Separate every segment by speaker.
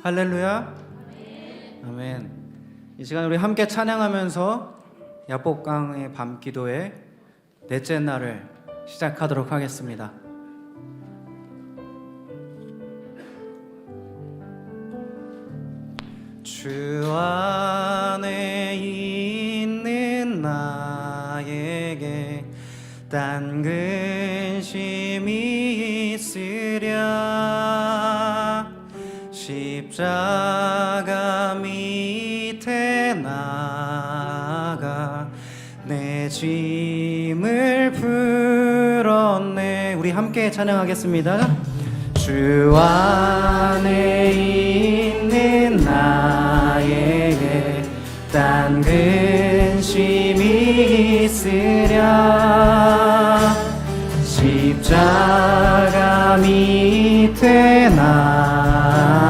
Speaker 1: 할렐루야. 아멘. 이 시간 우리 함께 찬양하면서 야복강의 밤기도의 넷째 날을 시작하도록 하겠습니다. 주 안에 있는 나에게 딴 근심이 있으랴 십자가 밑에 나가 내 짐을 풀었네. 우리 함께 찬양하겠습니다. 주 안에 있는 나에게 딴 근심이 있으랴. 십자가 밑에 나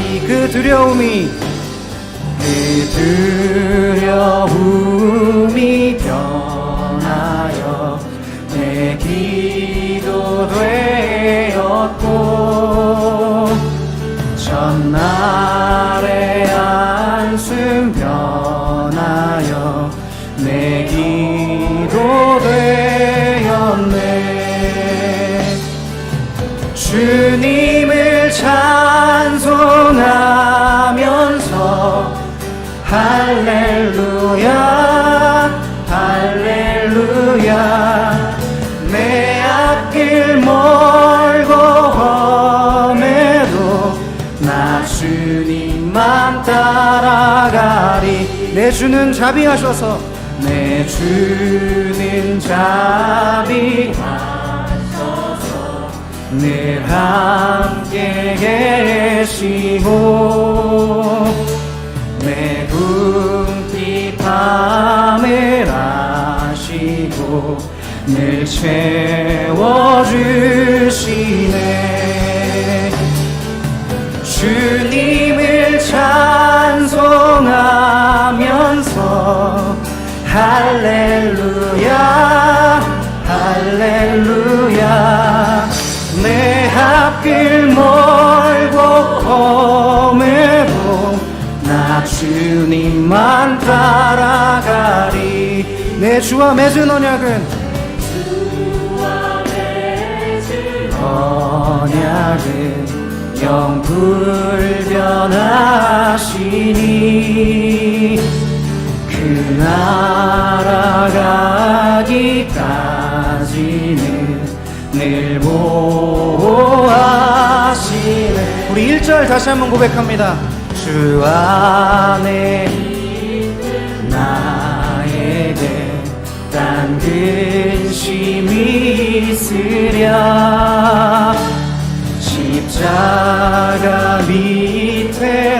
Speaker 1: 그 두려움이 그 두려움 자비하셔서. 내 주는 자비하셔서. 늘 함께 계시고 내 궁핍 밤을 아시고 늘 채워주시네. 주님을 찬송하면서 할렐루야 할렐루야. 내 앞길 멀고 험해도 나 주님만 따라가리. 내 주와 맺은 언약은 언약은 영 불변하시니 그 나라 가기까지는 늘 보호하시네. 우리 1절 다시 한번 고백합니다. 주 안에 나에게 딴 근심이 있으랴. 십자가 밑에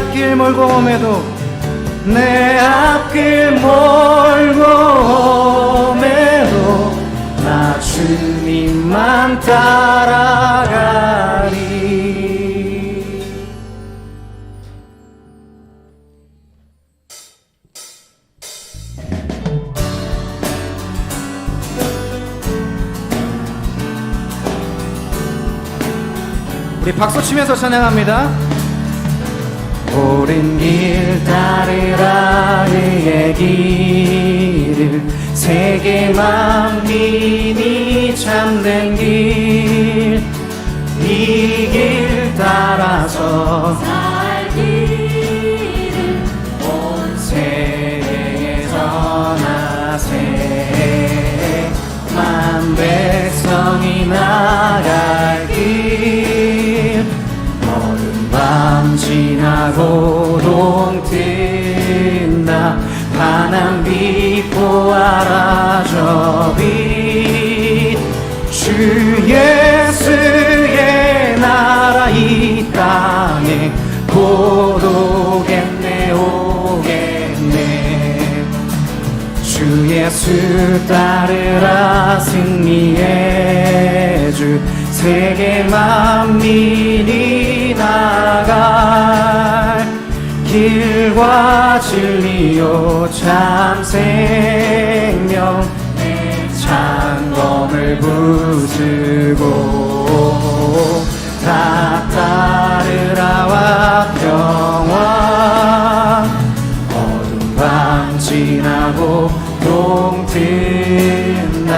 Speaker 1: 앞길 몰고 오매도 내 앞길 몰고 오매도 나 주님만 따라가리 우리 박수 치면서 찬양합니다. 오랜 길 따르라 그의 길을 세계 만민이 참된 길. 이 길 따라서
Speaker 2: 살기를 온
Speaker 1: 세계에 전하세. 만 백성이 나갈 밤 지나고 동뜬다. 파란 빛 보아라 저빛주 예수의 나라 이 땅에 곧 오겠네 오겠네. 주 예수 따르라 승리의 주 세계 만민이 나갈 길과 진리요. 참 생명 내 창검을 부수고 다 따르라와 평화 어둠 밤 지나고 동뜬다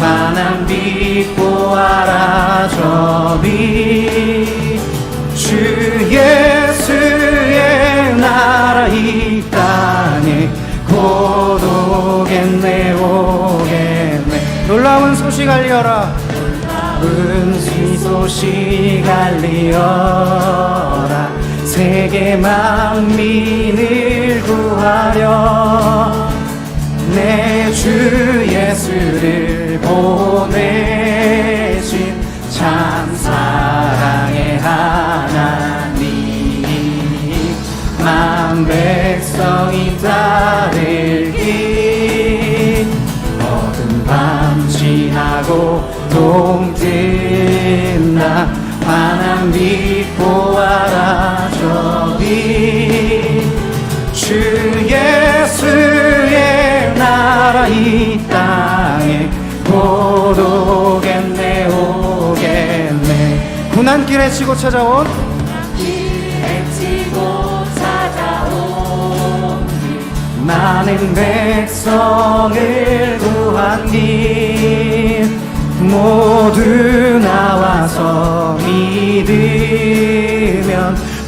Speaker 1: 만한 빛 보아라. 저빛 알리어라. 은시 소식 알리어라. 세계 만민을 구하려. 내 주 예수를 보내신 참 지나고 동뜬다 환한 빛 보아라 저빛주 예수의 나라 이 땅에 곧 오겠네 오겠네. 고난길에 치고 찾아온
Speaker 2: 해치고 찾아온
Speaker 1: 많은 백성을 구한 길 모두 나와서 믿으면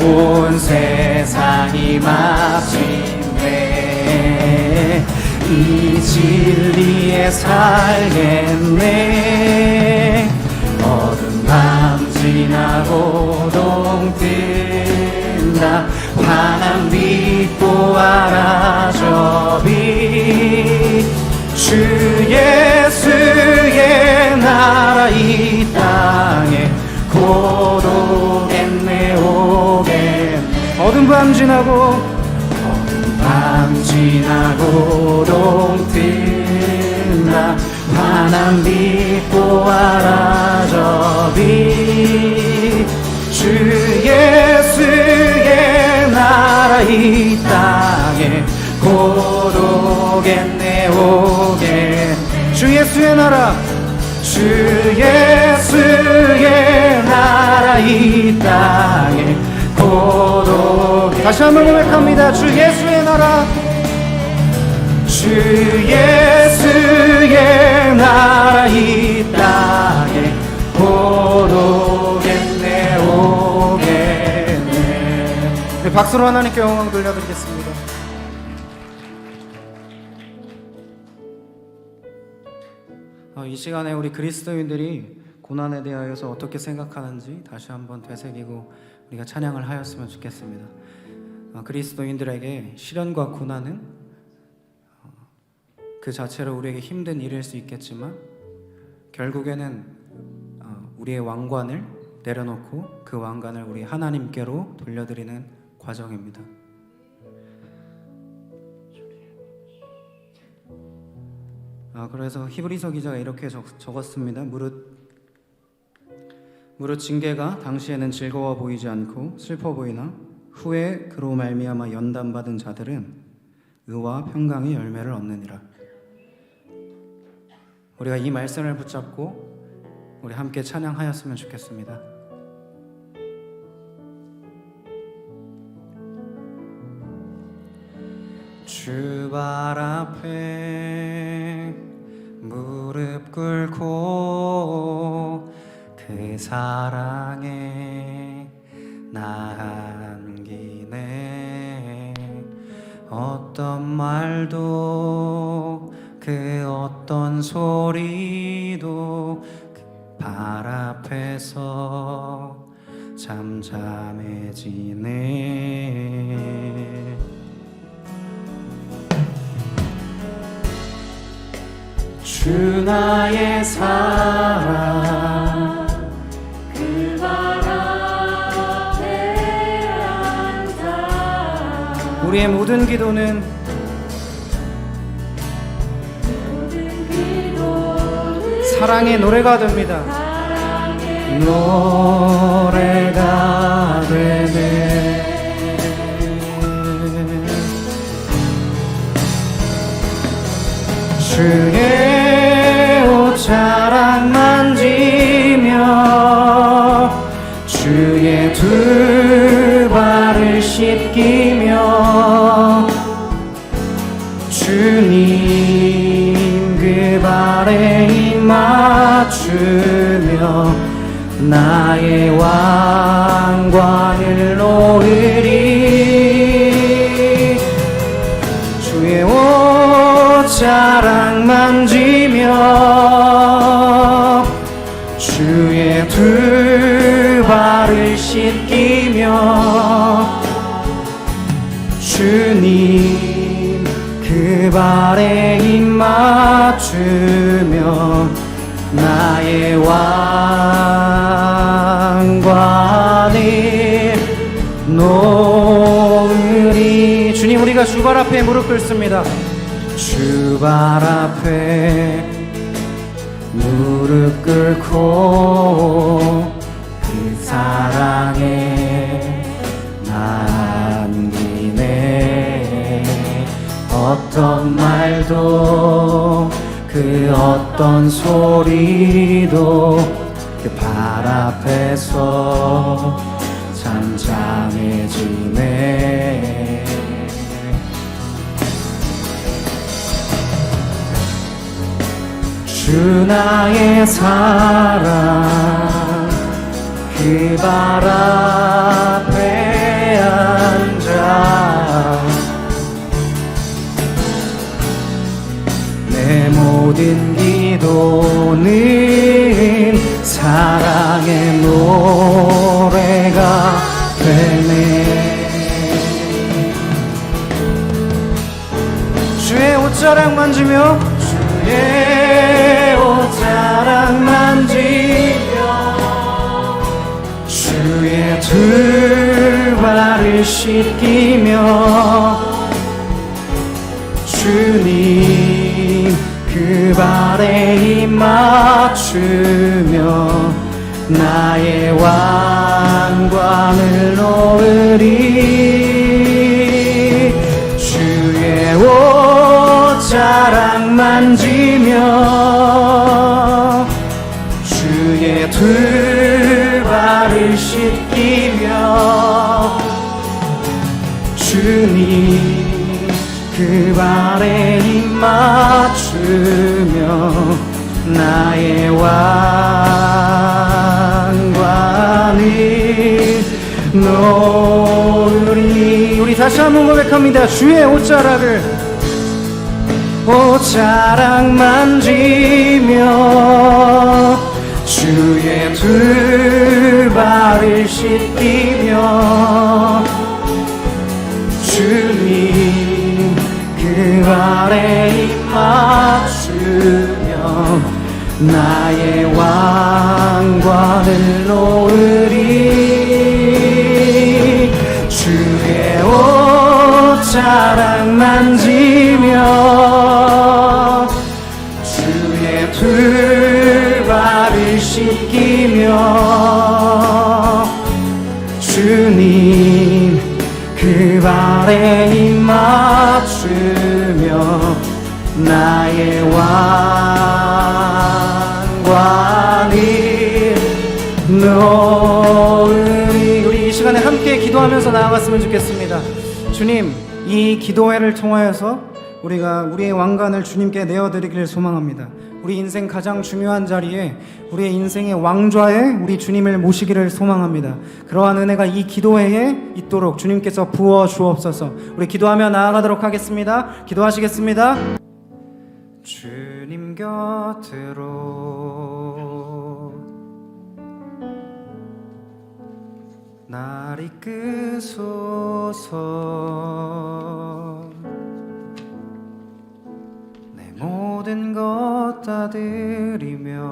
Speaker 1: 온 세상이 마침내 이 진리에 살겠네. 어둠 밤 지나고 동뜬 지나고 밤 지나고 동뜬다 환한 빛 보아 라 저 빛주 예수의 나라 이 땅에 곧 오겠네 오겠네 주 예수의 나라. 주 예수의 나라 이 땅에 다시 한번 고백합니다. 주 예수의 나라. 주 예수의 나라 이 땅에 곧 오겠네 오겠네. 네, 박수로 하나님께 영광 돌려드리겠습니다. 어, 이 시간에 우리 그리스도인들이 고난에 대하여서 어떻게 생각하는지 다시 한번 되새기고 우리가 찬양을 하였으면 좋겠습니다 어, 그리스도인들에게 시련과 고난은 그 자체로 우리에게 힘든 일일 수 있겠지만 결국에는 어, 우리의 왕관을 내려놓고 그 왕관을 우리 하나님께로 돌려드리는 과정입니다. 아, 그래서 히브리서 기자가 이렇게 적, 적었습니다. 무릇 무릇 징계가 당시에는 즐거워 보이지 않고 슬퍼 보이나 후에 그로 말미암아 연단받은 자들은 의와 평강의 열매를 얻느니라. 우리가 이 말씀을 붙잡고 우리 함께 찬양하였으면 좋겠습니다. 주발 앞에 무릎 꿇고 그 사랑에 나 안기네. 어떤 말도 그 어떤 소리도 그발 앞에서 잠잠해지네. 주 나의 사랑 우리의 모든 기도는 사랑의 노래가 됩니다. 노래가 되네. 주의 옷자락 만 씻기며 주님 그 발에 입 맞추며 나의 왕관을 놓으리. 주의 옷자락 만지며 발에 입 맞추며 나의 왕관을 놓으리 주님 우리가 주발 앞에 무릎 꿇습니다. 주발 앞에 무릎 꿇고 그 사랑에 어떤 말도 그 어떤 소리도 그 발 앞에서 잠잠해지네. 주 나의 사랑 그 발 앞에 앉아 내 모든 기도는 사랑의 노래가 되네. 주의 옷자락 만지며 주의 옷자락 만지며 주의 두 발을 씻기며 주님 그 발에 입 맞추며 나의 왕관을 놓으리. 주의 옷자락 만지며 주의 두 발을 씻기며 주님 그 발에 입 맞추며 나의 왕관을 놓으리 우리 다시 한번 고백합니다. 주의 옷자락을 옷자락 만지며 주의 두 발을 씻기며 주님 그입 맞추며 나의 왕관을 놓으리. 주의 옷자락 만지며 주의 두 발을 씻기며 주님 그 발에 왕관을 놓으리 우리 이 시간에 함께 기도하면서 나아갔으면 좋겠습니다 주님 이 기도회를 통하여서 우리가 우리의 왕관을 주님께 내어드리기를 소망합니다. 우리 인생 가장 중요한 자리에 우리의 인생의 왕좌에 우리 주님을 모시기를 소망합니다. 그러한 은혜가 이 기도회에 있도록 주님께서 부어 주옵소서. 우리 기도하며 나아가도록 하겠습니다. 기도하시겠습니다. 주님 곁으로. 날 이끄소서. 내 모든 것 다 드리며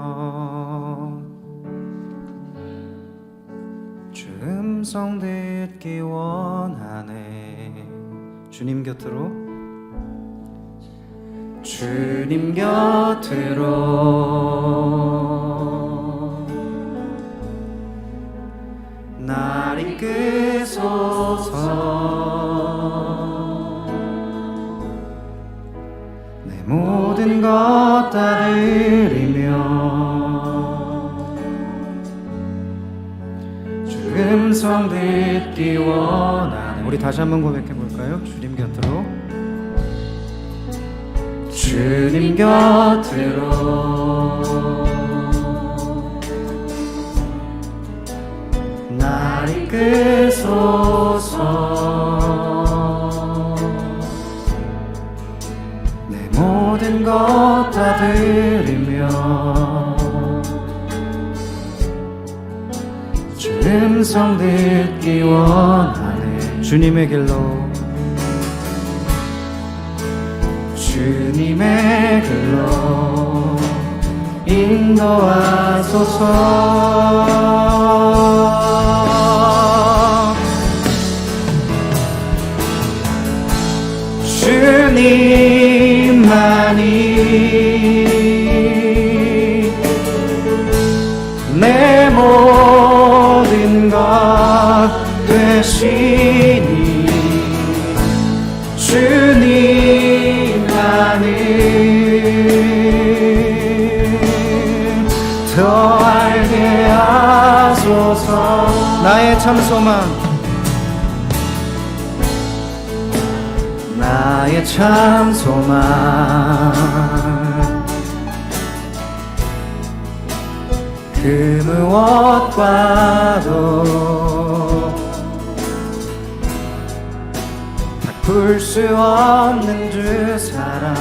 Speaker 1: 주 음성 듣기 원하네. 주님 곁으로 주님 곁으로. 날 이끄소서. 내 모든 것다 드리며 주 음성 듣기 원하네 우리 다시 한번 고백해 볼까요? 주님 곁으로 주님 곁으로. 날 이끄소서. 내 모든 것 다 드리며 주 음성 듣기 원하네. 주님의 길로 주님의 길로 인도하소서. 주님만이 내모 참 소망 나의 참 소망 그 무엇과도 바꿀 수 없는 주 사랑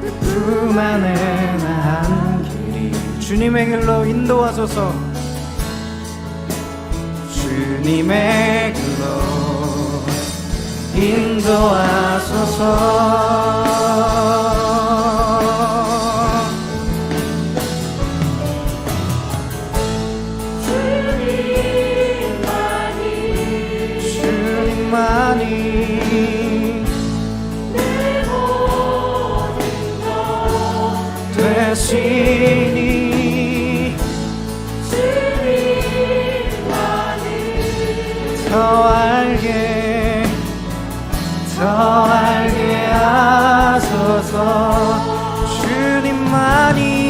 Speaker 1: 그품 안에 주님의 길로 인도하소서. 주님의 길로 인도하소서 주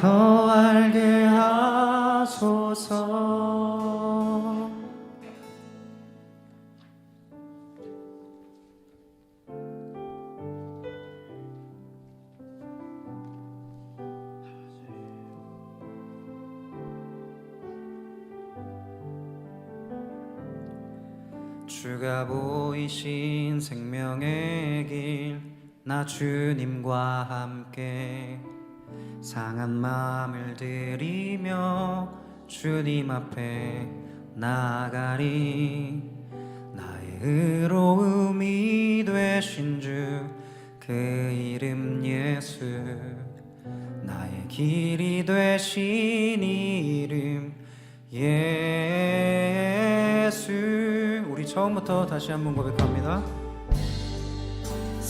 Speaker 1: 더 알게 하소서 나 주님과 함께 상한 마음을 들이며 주님 앞에 나가리. 나의 의로움이 되신 주 그 이름 예수. 나의 길이 되신 이름 예수. 우리 처음부터 다시 한번 고백합니다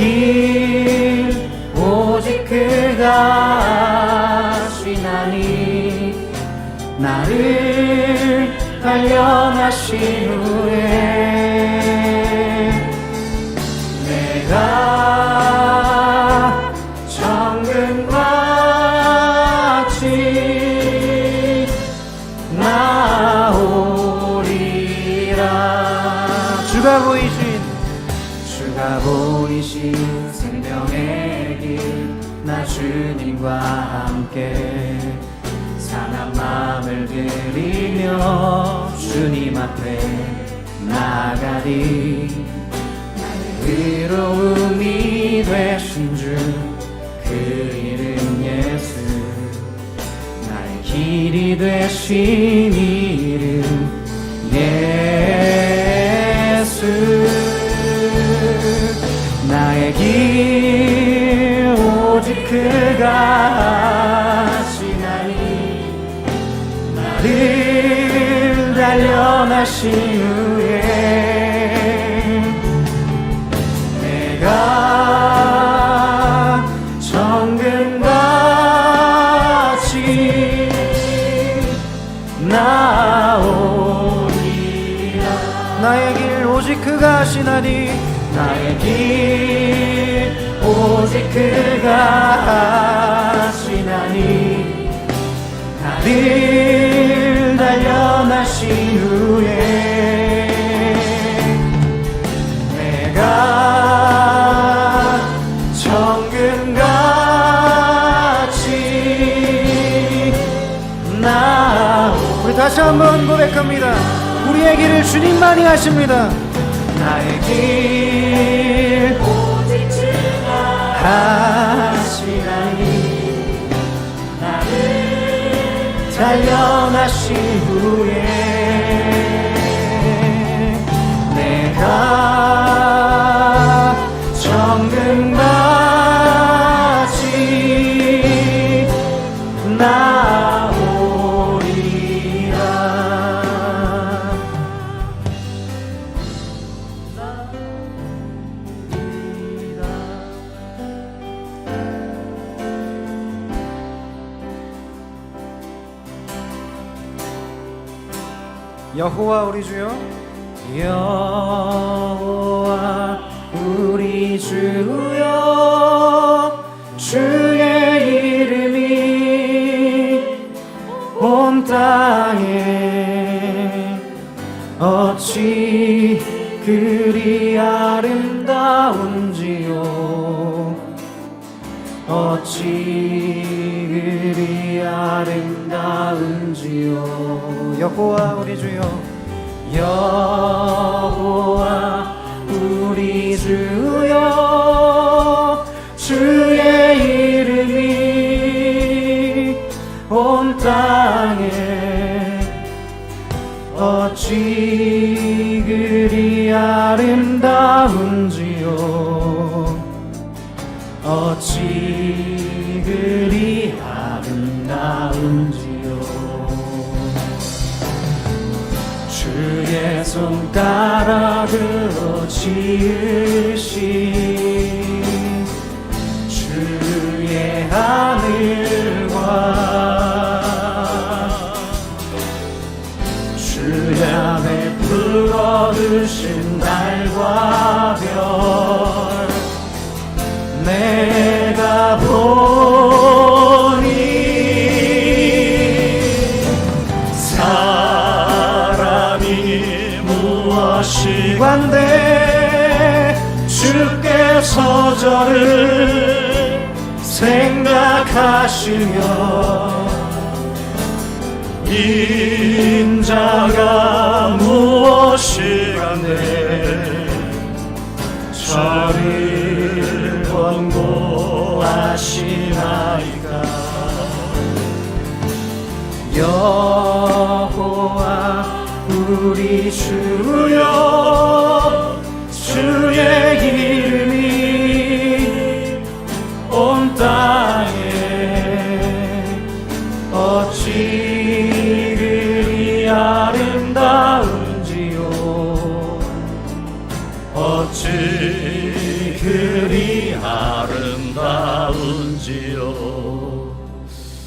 Speaker 1: 길 오직 그가 하시나니 나를 단련하신 후에 함께 상한 마음을 들이며 주님 앞에 나가리. 나의 의로움이 되신 주 그 이름 예수. 나의 길이 되신 이름 예수. 나의 길 단련하신 후에 내가 정금같이 나오리라. 나의 길 오직 그가 하시나니 나의 길 오직 그가 하시나니 나를 다시 한번 고백합니다. 우리의 길을 주님만이 하십니다. 나의 길
Speaker 2: 오직 주가
Speaker 1: 하시나니 단련하신 후 여호와 우리 주여. 여호와 우리 주여 주의 이름이 온 땅에 어찌 그리 아름다운지요? 어찌 아름다운지요. 여호와 우리 주여. 여호와 우리 주여. 주의 이름이 온 땅에 어찌 그리 아름다운지요? 어찌 주의 손가락으로 지으신 주의 하늘과 주량을 풀어두신 달과 저를
Speaker 3: 생각하시며 인자가 무엇이간데 저를 권고하시나이까? 여호와 우리